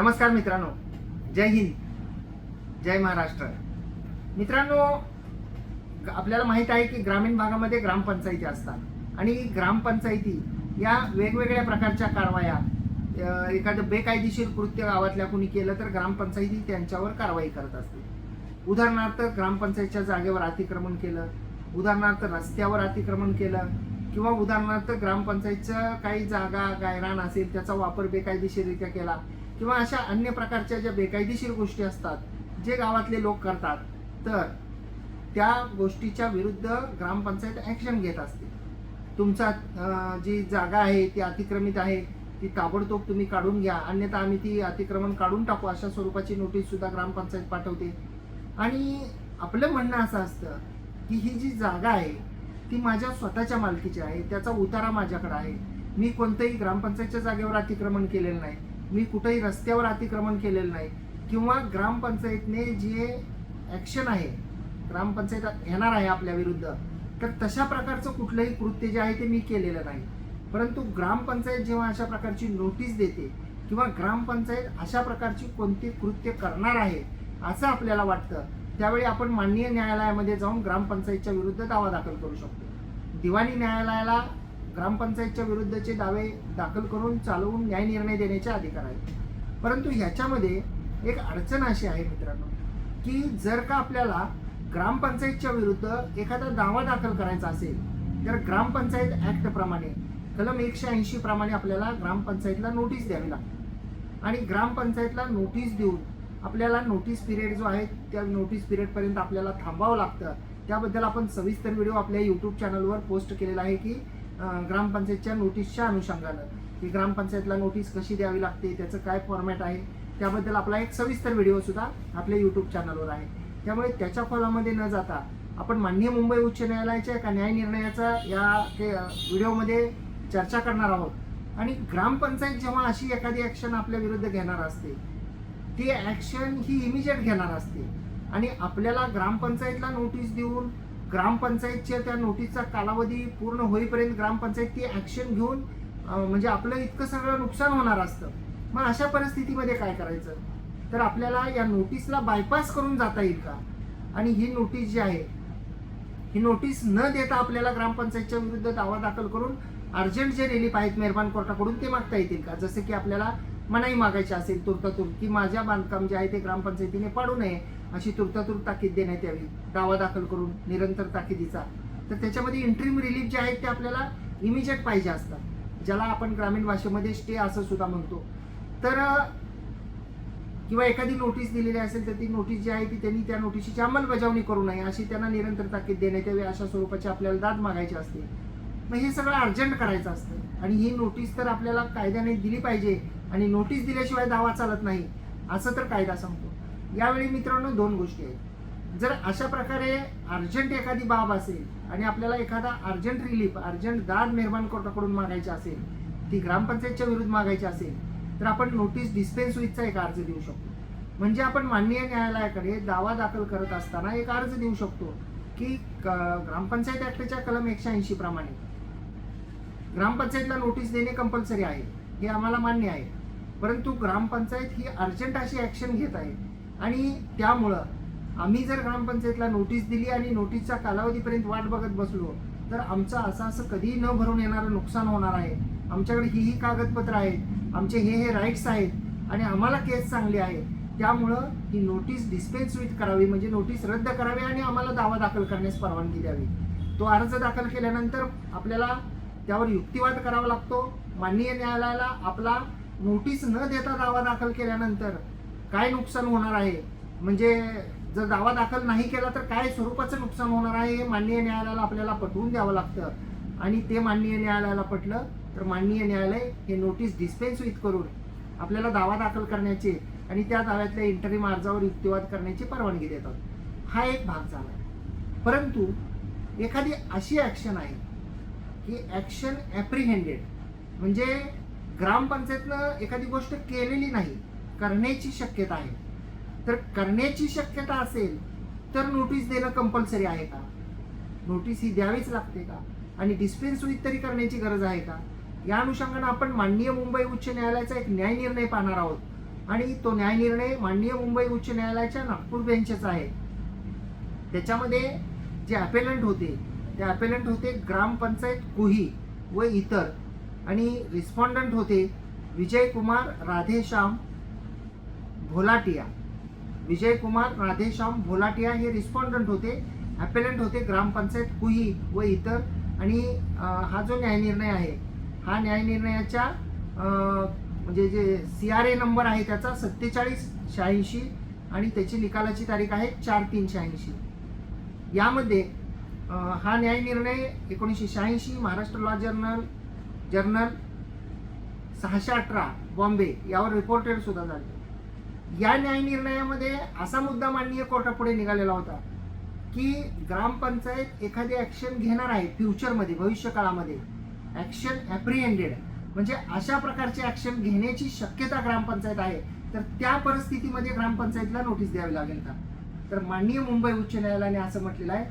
नमस्कार मित्रांनो. जय हिंद. जय महाराष्ट्र. मित्रांनो आपल्याला माहीत आहे की ग्रामीण भागामध्ये ग्रामपंचायती असतात. आणि ग्रामपंचायती या वेगवेगळ्या प्रकारच्या कारवाया एखादं बेकायदेशीर कृत्य गावातल्या कुणी केलं तर ग्रामपंचायती त्यांच्यावर कारवाई करत असते. उदाहरणार्थ ग्रामपंचायतच्या जागेवर अतिक्रमण केलं उदाहरणार्थ रस्त्यावर अतिक्रमण केलं किंवा उदाहरणार्थ ग्रामपंचायतचं काही जागा गायरान असेल त्याचा वापर बेकायदेशीररित्या केला किंवा अशा अन्य प्रकारच्या ज्या बेकायदेशीर गोष्टी असतात जे गावातले लोक करतात तर त्या गोष्टीच्या विरुद्ध ग्रामपंचायत ॲक्शन घेत असते. तुमचा जी जागा आहे ती अतिक्रमित आहे ती ताबडतोब तुम्ही काढून घ्या. अन्यथा आम्ही ती अतिक्रमण काढून टाकू अशा स्वरूपाची नोटीससुद्धा ग्रामपंचायत पाठवते. आणि आपलं म्हणणं असं असतं की ही जी जागा आहे ती माझ्या स्वतःच्या मालकीची आहे त्याचा उतारा माझ्याकडे आहे. मी कोणतंही ग्रामपंचायतच्या जागेवर अतिक्रमण केलेलं नाही. मी कुठेही रस्त्यावर अतिक्रमण केलेलं नाही. किंवा ग्रामपंचायतने जे ॲक्शन आहे ग्रामपंचायत घेणार आहे आपल्या विरुद्ध तर तशा प्रकारचं कुठलंही कृत्य जे आहे ते मी केलेलं नाही. परंतु ग्रामपंचायत जेव्हा अशा प्रकारची नोटीस देते किंवा ग्रामपंचायत अशा प्रकारची कोणती कृत्य करणार आहे असं आपल्याला वाटतं त्यावेळी आपण माननीय न्यायालयामध्ये जाऊन ग्रामपंचायतच्या विरुद्ध दावा दाखल करू शकतो. दिवाणी न्यायालयाला ग्रामपंचायतच्या विरुद्धचे दावे दाखल करून चालवून न्याय निर्णय देण्याचे अधिकार आहेत. परंतु ह्याच्यामध्ये एक अडचण अशी आहे मित्रांनो की जर का आपल्याला ग्रामपंचायतच्या विरुद्ध एखादा दावा दाखल करायचा असेल तर ग्रामपंचायत ॲक्टप्रमाणे कलम एकशे ऐंशी प्रमाणे आपल्याला ग्रामपंचायतला नोटीस द्यावी लागते. आणि ग्रामपंचायतला नोटीस देऊन आपल्याला नोटीस पिरियड जो आहे त्या नोटीस पिरियडपर्यंत आपल्याला थांबावं लागतं. त्याबद्दल आपण सविस्तर व्हिडिओ आपल्या यूट्यूब चॅनलवर पोस्ट केलेला आहे की ग्रामपंचायतच्या नोटीसच्या अनुषंगानं. की ग्रामपंचायतला नोटीस कशी द्यावी लागते त्याचं काय फॉर्मॅट आहे त्याबद्दल आपला एक सविस्तर व्हिडिओसुद्धा आपल्या यूट्यूब चॅनलवर आहे. त्यामुळे त्याच्या फॉलामध्ये न जाता आपण माननीय मुंबई उच्च न्यायालयाच्या एका न्याय निर्णयाचा या व्हिडिओमध्ये चर्चा करणार आहोत. आणि ग्रामपंचायत जेव्हा अशी एखादी ॲक्शन आपल्या विरुद्ध घेणार असते ती ॲक्शन ही इमिजिएट घेणार असते. आणि आपल्याला ग्रामपंचायतला नोटीस देऊन ग्रामपंचायतच्या त्या नोटीसचा कालावधी पूर्ण होईपर्यंत ग्रामपंचायत ती ॲक्शन घेऊन म्हणजे आपलं इतकं सगळं नुकसान होणार असतं. मग अशा परिस्थितीमध्ये काय करायचं? तर आपल्याला या नोटीसला बायपास करून जाता येईल का? आणि ही नोटीस जी आहे ही नोटीस न देता आपल्याला ग्रामपंचायतच्या विरुद्ध दावा दाखल करून अर्जंट जे रिलीफ आहेत मेहरबान कोर्टाकडून ते मागता येतील का? जसं की आपल्याला मनाई मागायची असेल तुर्तातुर्त की माझ्या बांधकाम जे आहे ते ग्रामपंचायतीने पाडू नये. अशी तुर्तातुर्त ताकीद देण्यात यावी. दावा दाखल करून निरंतर ताकिदीचा. तर त्याच्यामध्ये इंट्रीम रिलीफ जे आहेत ते आपल्याला इमिजिएट पाहिजे असतात. ज्याला आपण ग्रामीण भाषेमध्ये स्टे असं सुद्धा म्हणतो. तर किंवा एखादी नोटीस दिलेली असेल तर ती नोटीस जी आहे ती त्यांनी त्या नोटीसची अंमलबजावणी करू नये. अशी त्यांना निरंतर ताकीद देण्यात यावी. अशा स्वरूपाची आपल्याला दाद मागायची असते. मग हे सगळं अर्जंट करायचं असतं. आणि ही नोटीस तर आपल्याला कायद्याने दिली पाहिजे. आणि नोटीस दिल्याशिवाय दावा चालत नाही. असं तर कायदा सांगतो. यावेळी मित्रांनो दोन गोष्टी आहेत. जर अशा प्रकारे अर्जंट एखादी बाब असेल आणि आपल्याला एखादा अर्जंट रिलीफ अर्जंट दाद निर्माण कोर्टाकडून मागायची असेल ती ग्रामपंचायतच्या विरुद्ध मागायची असेल तर आपण नोटीस डिस्पेन्स विथचा एक अर्ज देऊ शकतो. म्हणजे आपण माननीय न्यायालयाकडे दावा दाखल करत असताना एक अर्ज देऊ शकतो की ग्रामपंचायत ऍक्टच्या कलम एकशे ऐंशी प्रमाणे ग्रामपंचायतला नोटीस देणे कंपल्सरी आहे हे आम्हाला मान्य आहे. परंतु ग्रामपंचायत ही अर्जंट अशी ॲक्शन घेत आहे आणि त्यामुळं आम्ही जर ग्रामपंचायतला नोटीस दिली आणि नोटीसच्या कालावधीपर्यंत वाट बघत बसलो तर आमचं असं असं कधीही न भरून येणारं नुकसान होणार आहे. आमच्याकडे ही ही कागदपत्र आहेत आमचे हे हे राईट्स आहेत आणि आम्हाला केस चांगली आहे त्यामुळं ही नोटीस डिस्पेन्स विथ करावी म्हणजे नोटीस रद्द करावी आणि आम्हाला दावा दाखल करण्यास परवानगी द्यावी. तो अर्ज दाखल केल्यानंतर आपल्याला त्यावर युक्तिवाद करावा लागतो. माननीय न्यायालयाला आपला नोटीस न देता दावा दाखल केल्यानंतर काय नुकसान होणार आहे? म्हणजे जर दावा दाखल नाही केला तर काय स्वरूपाचं नुकसान होणार आहे हे माननीय न्यायालयाला आपल्याला पटवून द्यावं लागतं. आणि ते माननीय न्यायालयाला पटलं तर माननीय न्यायालय हे नोटीस डिस्पेन्स विथ करून आपल्याला दावा दाखल करण्याचे आणि त्या दाव्यातल्या इंटरिम अर्जावर युक्तिवाद करण्याची परवानगी देतात. हा एक भाग झाला परंतु एखादी अशी ॲक्शन आहे की ॲक्शन ॲप्रिहेंडेड म्हणजे ग्रामपंचायतनं एखादी गोष्ट केलेली नाही. करण्याची शक्यता आहे. तर करण्याची शक्यता असेल तर नोटीस देणं कंपल्सरी आहे का? नोटीस ही द्यावीच लागते का? आणि डिस्पेन्स विथ तरी करण्याची गरज आहे का? या अनुषंगानं आपण माननीय मुंबई उच्च न्यायालयाचा एक न्याय निर्णय पाहणार आहोत. आणि तो न्यायनिर्णय माननीय मुंबई उच्च न्यायालयाच्या नागपूर बेंचचा आहे. त्याच्यामध्ये जे अपेलंट होते ते अपेलंट होते ग्रामपंचायत कुही व इतर. आणि रिस्पॉन्डंट होते विजय कुमार राधेश्याम भोलाटिया. विजय कुमार राधेश्याम भोलाटिया हे रिस्पॉन्डंट होते ॲपेलंट होते ग्रामपंचायत कुही व इतर. आणि हा जो न्यायनिर्णय आहे हा न्यायनिर्णयाच्या म्हणजे जे सी आर ए नंबर आहे त्याचा सत्तेचाळीस शहाऐंशी आणि त्याची निकालाची तारीख आहे चार तीन शहाऐंशी. यामध्ये हा न्यायनिर्णय एकोणीसशे शहाऐंशी महाराष्ट्र लॉ जर्नल जर्नल सहाशे अठरा बॉम्बे यावर रिपोर्टेड सुद्धा झाले. या न्यायनिर्णयामध्ये असा मुद्दा माननीय कोर्टापुढे निघालेला होता की ग्रामपंचायत एखादी ॲक्शन घेणार आहे फ्युचरमध्ये भविष्य काळामध्ये ऍक्शन ॲप्रिहेंडेड म्हणजे अशा प्रकारची ॲक्शन घेण्याची शक्यता ग्रामपंचायत आहे तर त्या परिस्थितीमध्ये ग्रामपंचायतला नोटीस द्यावी लागेल का? तर माननीय मुंबई उच्च न्यायालयाने असं म्हटलेलं आहे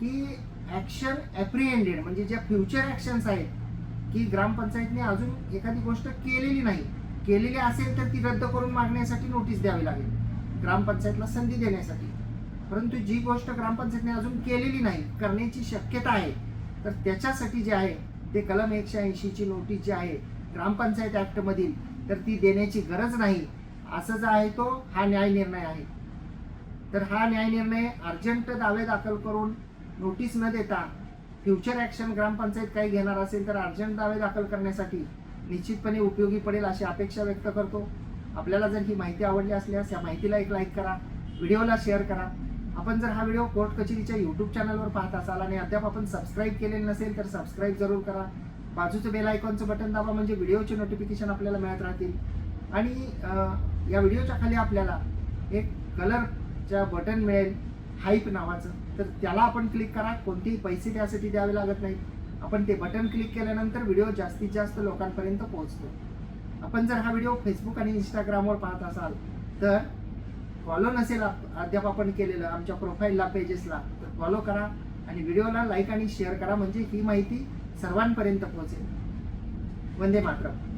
की ॲक्शन ॲप्रिहेंडेड म्हणजे ज्या फ्युचर ॲक्शन्स आहेत की ग्रामपंचायतने अजून एखादी गोष्ट केलेली नाही केलेली असेल तर ती रद्द करून मागण्यासाठी नोटीस द्यावी लागेल. ग्रामपंचायतला संधी देण्यासाठी. परंतु जी गोष्ट ग्रामपंचायतने अजून केलेली नाही करण्याची शक्यता आहे तर त्याच्यासाठी जे आहे ते कलम एकशे ऐंशीची नोटीस जी आहे ग्रामपंचायत ॲक्टमधील तर ती देण्याची गरज नाही. असं जो आहे तो हा न्याय निर्णय आहे. तर हा न्याय निर्णय अर्जंट दावे दाखल करून नोटीस न देता फ्युचर ॲक्शन ग्रामपंचायत काही घेणार असेल तर अर्जंट दावे दाखल करण्यासाठी निश्चितपणे उपयोगी पडेल अशी अपेक्षा व्यक्त करतो. आपल्याला जर ही माहिती आवडली असल्यास या माहितीला एक लाईक करा व्हिडिओला शेअर करा. आपण जर हा व्हिडिओ कोर्ट कचेरीच्या यूट्यूब चॅनलवर पाहत असाल आणि अद्याप आपण सबस्क्राईब केलेलं नसेल तर सबस्क्राईब जरूर करा. बाजूचं बेल आयकॉनचं बटन दाबा म्हणजे व्हिडिओचे नोटिफिकेशन आपल्याला मिळत राहतील. आणि या व्हिडिओच्या खाली आपल्याला एक कलरच्या बटन मिळेल हाईप नावाचं. तर त्याला आपण क्लिक करा. कोणतेही पैसे त्यासाठी द्यावे लागत नाहीत. आपण ते बटन क्लिक केल्यानंतर व्हिडिओ जास्तीत जास्त लोकांपर्यंत पोहोचतो. आपण जर हा व्हिडिओ फेसबुक आणि इंस्टाग्रामवर पाहत असाल तर फॉलो नसेल आप- अद्याप आपण केलेलं आमच्या प्रोफाईलला पेजेसला तर फॉलो करा आणि व्हिडिओला लाईक आणि शेअर करा म्हणजे ही माहिती सर्वांपर्यंत पोहोचेल. वंदे मातरम.